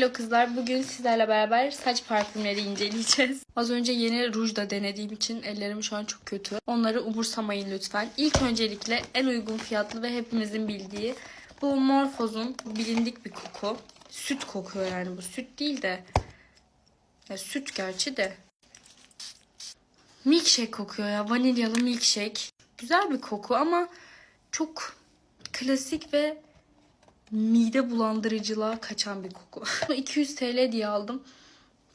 Hello kızlar. Bugün sizlerle beraber saç parfümleri inceleyeceğiz. Az önce yeni ruj da denediğim için ellerim şu an çok kötü. Onları umursamayın lütfen. İlk öncelikle en uygun fiyatlı ve hepimizin bildiği bu Morphos'un bilindik bir koku. Süt kokuyor yani bu. Süt değil de ya süt gerçi de. Milkshake kokuyor ya. Vanilyalı milkshake. Güzel bir koku ama çok klasik ve mide bulandırıcılığa kaçan bir koku. 200 TL diye aldım.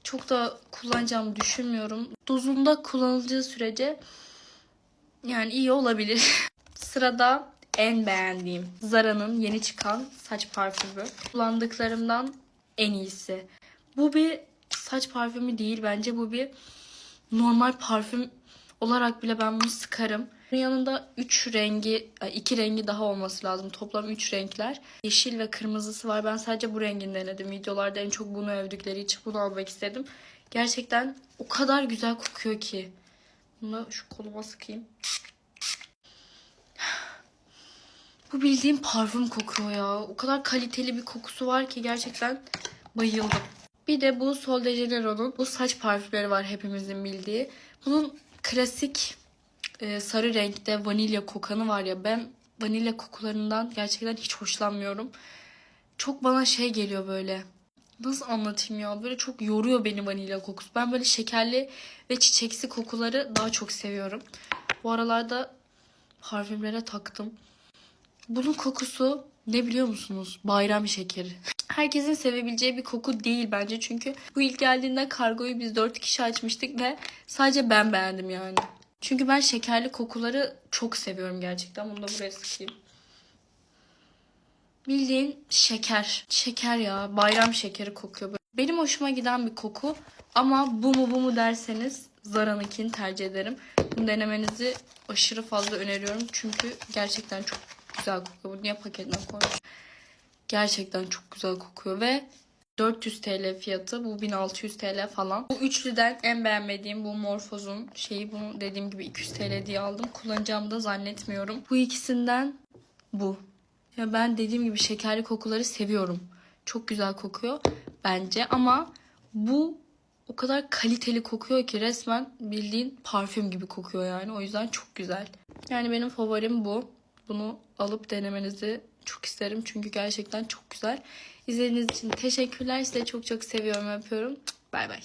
Çok da kullanacağımı düşünmüyorum. Dozunda kullanılacağı sürece yani iyi olabilir. Sırada en beğendiğim Zara'nın yeni çıkan saç parfümü. Kullandıklarımdan en iyisi. Bu bir saç parfümü değil bence bu bir normal parfüm olarak bile ben bunu sıkarım. Bunun yanında 3 rengi, 2 rengi daha olması lazım. Toplam 3 renkler. Yeşil ve kırmızısı var. Ben sadece bu rengini denedim. Videolarda en çok bunu övdükleri için bunu almak istedim. Gerçekten o kadar güzel kokuyor ki. Bunu şu koluma sıkayım. Bu bildiğim parfüm kokuyor ya. O kadar kaliteli bir kokusu var ki gerçekten bayıldım. Bir de bu Sol de Janeiro'nun bu saç parfümleri var hepimizin bildiği. Bunun klasik e, sarı renkte vanilya kokanı var ya ben vanilya kokularından gerçekten hiç hoşlanmıyorum. Çok bana şey geliyor böyle. Nasıl anlatayım ya? Böyle çok yoruyor beni vanilya kokusu. Ben böyle şekerli ve çiçeksi kokuları daha çok seviyorum. Bu aralarda parfümlere taktım. Bunun kokusu ne biliyor musunuz? Bayram şekeri. Herkesin sevebileceği bir koku değil bence. Çünkü bu ilk geldiğinde kargoyu biz 4 kişi açmıştık ve sadece ben beğendim yani. Çünkü ben şekerli kokuları çok seviyorum gerçekten. Bunu da buraya sıkayım. Bildiğin şeker. Şeker ya. Bayram şekeri kokuyor. böyle. Benim hoşuma giden bir koku. Ama bu mu bu mu derseniz Zara'nınkini tercih ederim. Bunu denemenizi aşırı fazla öneriyorum. Çünkü gerçekten çok güzel kokuyor. Bu niye paketine koymuş? Gerçekten çok güzel kokuyor ve 400 TL fiyatı. Bu 1600 TL falan. Bu üçlüden en beğenmediğim bu Morphos'un şeyi. Bunu dediğim gibi 200 TL diye aldım. Kullanacağımı da zannetmiyorum. Bu ikisinden bu. Ya ben dediğim gibi şekerli kokuları seviyorum. Çok güzel kokuyor bence ama bu o kadar kaliteli kokuyor ki resmen bildiğin parfüm gibi kokuyor yani. O yüzden çok güzel. Yani benim favorim bu. Bunu alıp denemenizi çok isterim çünkü gerçekten çok güzel. İzlediğiniz için teşekkürler. Size çok çok seviyorum, öpüyorum. Bay bay.